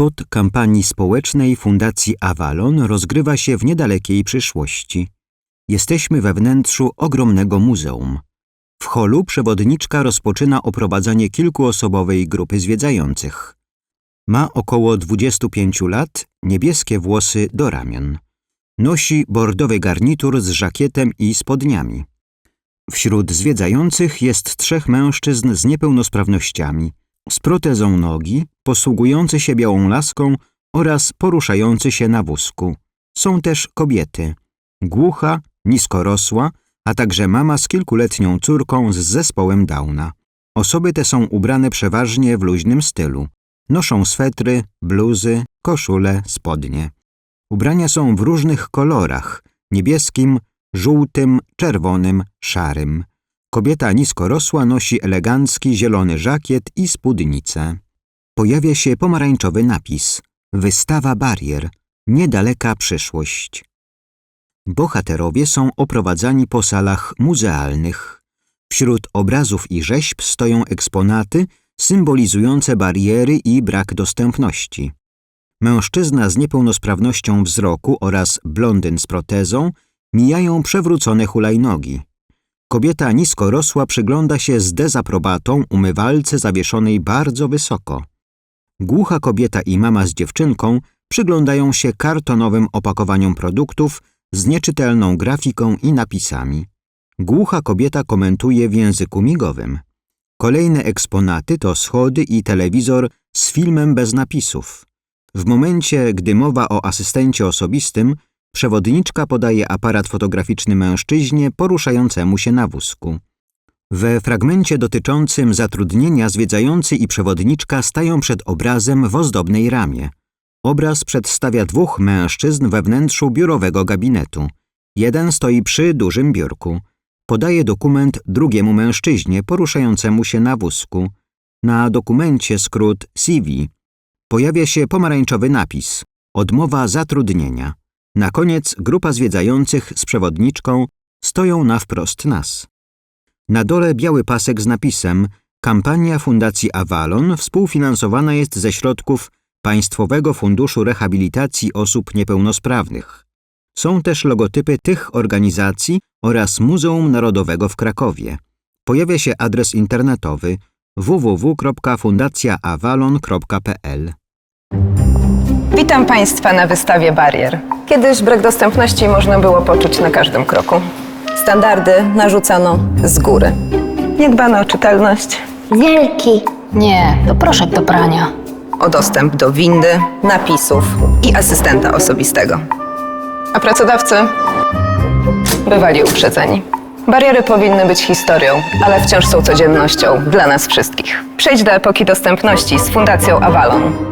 Spot kampanii społecznej Fundacji Avalon rozgrywa się w niedalekiej przyszłości. Jesteśmy we wnętrzu ogromnego muzeum. W holu przewodniczka rozpoczyna oprowadzanie kilkuosobowej grupy zwiedzających. Ma około 25 lat, niebieskie włosy do ramion. Nosi bordowy garnitur z żakietem i spodniami. Wśród zwiedzających jest trzech mężczyzn z niepełnosprawnościami, z protezą nogi, posługujący się białą laską oraz poruszający się na wózku. Są też kobiety. Głucha, niskorosła, a także mama z kilkuletnią córką z zespołem Downa. Osoby te są ubrane przeważnie w luźnym stylu. Noszą swetry, bluzy, koszule, spodnie. Ubrania są w różnych kolorach niebieskim, żółtym, czerwonym, szarym. Kobieta niskorosła nosi elegancki zielony żakiet i spódnicę. Pojawia się pomarańczowy napis Wystawa barier. Niedaleka przyszłość. Bohaterowie są oprowadzani po salach muzealnych. Wśród obrazów i rzeźb stoją eksponaty symbolizujące bariery i brak dostępności. Mężczyzna z niepełnosprawnością wzroku oraz blondyn z protezą mijają przewrócone hulajnogi. Kobieta niskorosła przygląda się z dezaprobatą umywalce zawieszonej bardzo wysoko. Głucha kobieta i mama z dziewczynką przyglądają się kartonowym opakowaniom produktów z nieczytelną grafiką i napisami. Głucha kobieta komentuje w języku migowym. Kolejne eksponaty to schody i telewizor z filmem bez napisów. W momencie, gdy mowa o asystencie osobistym, przewodniczka podaje aparat fotograficzny mężczyźnie poruszającemu się na wózku. We fragmencie dotyczącym zatrudnienia zwiedzający i przewodniczka stają przed obrazem w ozdobnej ramie. Obraz przedstawia dwóch mężczyzn we wnętrzu biurowego gabinetu. Jeden stoi przy dużym biurku. Podaje dokument drugiemu mężczyźnie poruszającemu się na wózku. Na dokumencie skrót CV. Pojawia się pomarańczowy napis Odmowa zatrudnienia. Na koniec grupa zwiedzających z przewodniczką stoją na wprost nas. Na dole biały pasek z napisem Kampania Fundacji Avalon współfinansowana jest ze środków Państwowego Funduszu Rehabilitacji Osób Niepełnosprawnych. Są też logotypy tych organizacji oraz Muzeum Narodowego w Krakowie. Pojawia się adres internetowy www.fundacjaavalon.pl Witam Państwa na wystawie barier. Kiedyś brak dostępności można było poczuć na każdym kroku. Standardy narzucano z góry. Nie dbano o czytelność, Wielki. Nie, to proszek do prania. o dostęp do windy, napisów i asystenta osobistego. A pracodawcy bywali uprzedzeni. Bariery powinny być historią, ale wciąż są codziennością dla nas wszystkich. Przejdź do epoki dostępności z Fundacją Avalon.